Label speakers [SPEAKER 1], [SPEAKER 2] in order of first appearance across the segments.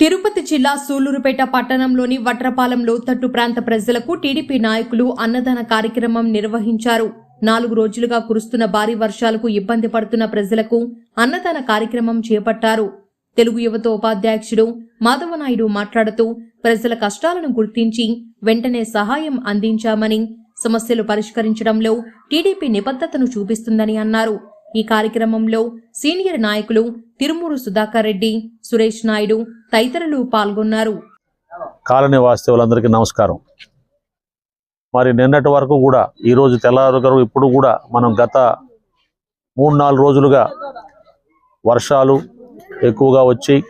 [SPEAKER 1] తిరుపతి జిల్లా సూలూరుపేట పట్టణంలోని వట్రపాలెం లోతట్టు ప్రాంత ప్రజలకు టీడీపీ నాయకులు అన్నదాన కార్యక్రమం నిర్వహించారు. నాలుగు రోజులుగా కురుస్తున్న భారీ వర్షాలకు ఇబ్బంది పడుతున్న ప్రజలకు అన్నదాన కార్యక్రమం చేపట్టారు. తెలుగు యువత ఉపాధ్యక్షుడు మాధవనాయుడు మాట్లాడుతూ ప్రజల కష్టాలను గుర్తించి వెంటనే సహాయం అందించామని సమస్యలు పరిష్కరించడంలో టీడీపీ నిబద్ధతను చూపిస్తుందని అన్నారు. ఈ కార్యక్రమంలో సీనియర్ నాయకులు తిరుమూరు సుధాకర్ రెడ్డి సురేష్ నాయుడు తదితరులు పాల్గొన్నారు.
[SPEAKER 2] కాలనీ వాస్తవులందరికీ నమస్కారం. మరి నిన్నటి వరకు కూడా ఈరోజు తెల్లవారు ఇప్పుడు కూడా మనం గత మూడు నాలుగు రోజులుగా వర్షాలు ఎక్కువగా వచ్చి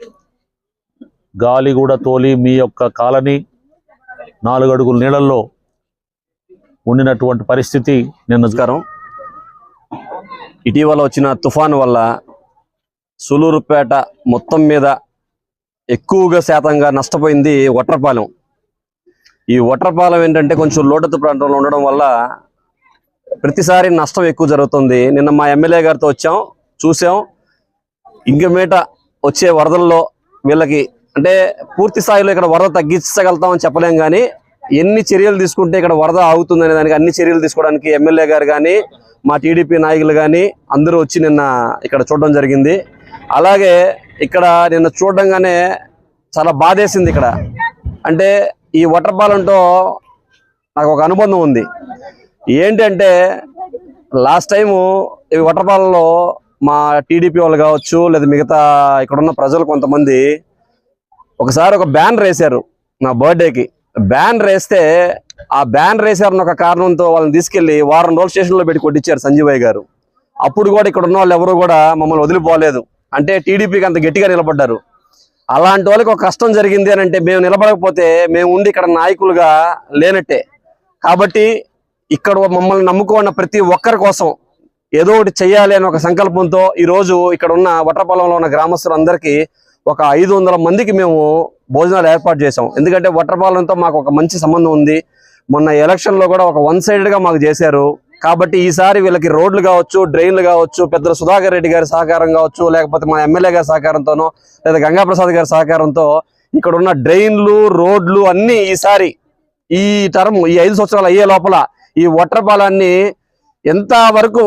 [SPEAKER 2] గాలి కూడా తోలి మీ యొక్క కాలనీ నాలుగు అడుగుల నీళ్ళల్లో ఉండినటువంటి పరిస్థితి నిన్న
[SPEAKER 3] నమస్కారం. ఇటీవల వచ్చిన తుఫాను వల్ల సులూరుపేట మొత్తం మీద ఎక్కువగా శాతంగా నష్టపోయింది వట్రపాలెం. ఈ వట్రపాలెం ఏంటంటే కొంచెం లోటత్తు ప్రాంతంలో ఉండడం వల్ల ప్రతిసారి నష్టం ఎక్కువ జరుగుతుంది. నిన్న మా ఎమ్మెల్యే గారితో వచ్చాం చూసాం. ఇంక మీట వచ్చే వరదల్లో వీళ్ళకి అంటే పూర్తి స్థాయిలో ఇక్కడ వరద తగ్గించగలుగుతామని చెప్పలేం కానీ ఎన్ని చర్యలు తీసుకుంటే ఇక్కడ వరద ఆగుతుంది అనే దానికి అన్ని చర్యలు తీసుకోవడానికి ఎమ్మెల్యే గారు కానీ మా టీడీపీ నాయకులు కానీ అందరూ వచ్చి నిన్న ఇక్కడ చూడడం జరిగింది. అలాగే ఇక్కడ నిన్న చూడడంగానే చాలా బాధేసింది ఇక్కడ. అంటే ఈ వటర్పాలెంతో నాకు ఒక అనుబంధం ఉంది. ఏంటంటే లాస్ట్ టైము ఈ వటర్పాలలో మా టీడీపీ వాళ్ళు కావచ్చు లేదా మిగతా ఇక్కడ ఉన్న ప్రజలు కొంతమంది ఒకసారి ఒక బ్యానర్ వేశారు నా బర్త్డేకి. బ్యానర్ వేస్తే ఆ బ్యానర్ వేశారన్న ఒక కారణంతో వాళ్ళని తీసుకెళ్ళి వారం రోజులు స్టేషన్లో పెట్టి కొట్టించారు సంజీవయ్య గారు. అప్పుడు కూడా ఇక్కడ ఉన్న వాళ్ళు ఎవరు కూడా మమ్మల్ని వదిలిపోలేదు. అంటే టీడీపీకి అంత గట్టిగా నిలబడ్డారు. అలాంటి వాళ్ళకి ఒక కష్టం జరిగింది అని అంటే మేము నిలబడకపోతే మేము ఉండి ఇక్కడ నాయకులుగా లేనట్టే. కాబట్టి ఇక్కడ మమ్మల్ని నమ్ముకున్న ప్రతి ఒక్కరి కోసం ఏదో ఒకటి చేయాలి అనే ఒక సంకల్పంతో ఈ రోజు ఇక్కడ ఉన్న వట్రపాలెంలో ఉన్న గ్రామస్తులందరికీ ఒక ఐదు వందల మందికి మేము భోజనాలు ఏర్పాటు చేసాం ఎందుకంటే వట్రపాలెంతో మాకు ఒక మంచి సంబంధం ఉంది. మొన్న ఎలక్షన్లో కూడా ఒక వన్ సైడెడ్గా మాకు చేశారు. కాబట్టి ఈసారి వీళ్ళకి రోడ్లు కావచ్చు డ్రైన్లు కావచ్చు పెద్ద సుధాకర్ రెడ్డి గారి సహకారం కావచ్చు లేకపోతే మా ఎమ్మెల్యే గారి సహకారంతోనో లేదా గంగాప్రసాద్ గారి సహకారంతో ఇక్కడ ఉన్న డ్రైన్లు రోడ్లు అన్ని ఈసారి ఈ టర్మ్ ఈ ఐదు సంవత్సరాలు అయ్యే లోపల ఈ వట్రపాలాన్ని ఎంత వరకు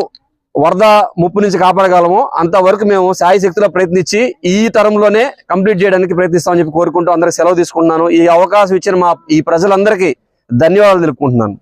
[SPEAKER 3] వరద ముప్పు నుంచి కాపాడగలము. అంతవరకు మేము సాయి శక్తిలో ప్రయత్నించి ఈ తరంలోనే కంప్లీట్ చేయడానికి ప్రయత్నిస్తామని చెప్పి కోరుకుంటూ అందరికి సెలవు తీసుకుంటున్నాను. ఈ అవకాశం ఇచ్చిన మా ఈ ప్రజలందరికీ ధన్యవాదాలు తెలుపుకుంటున్నాను.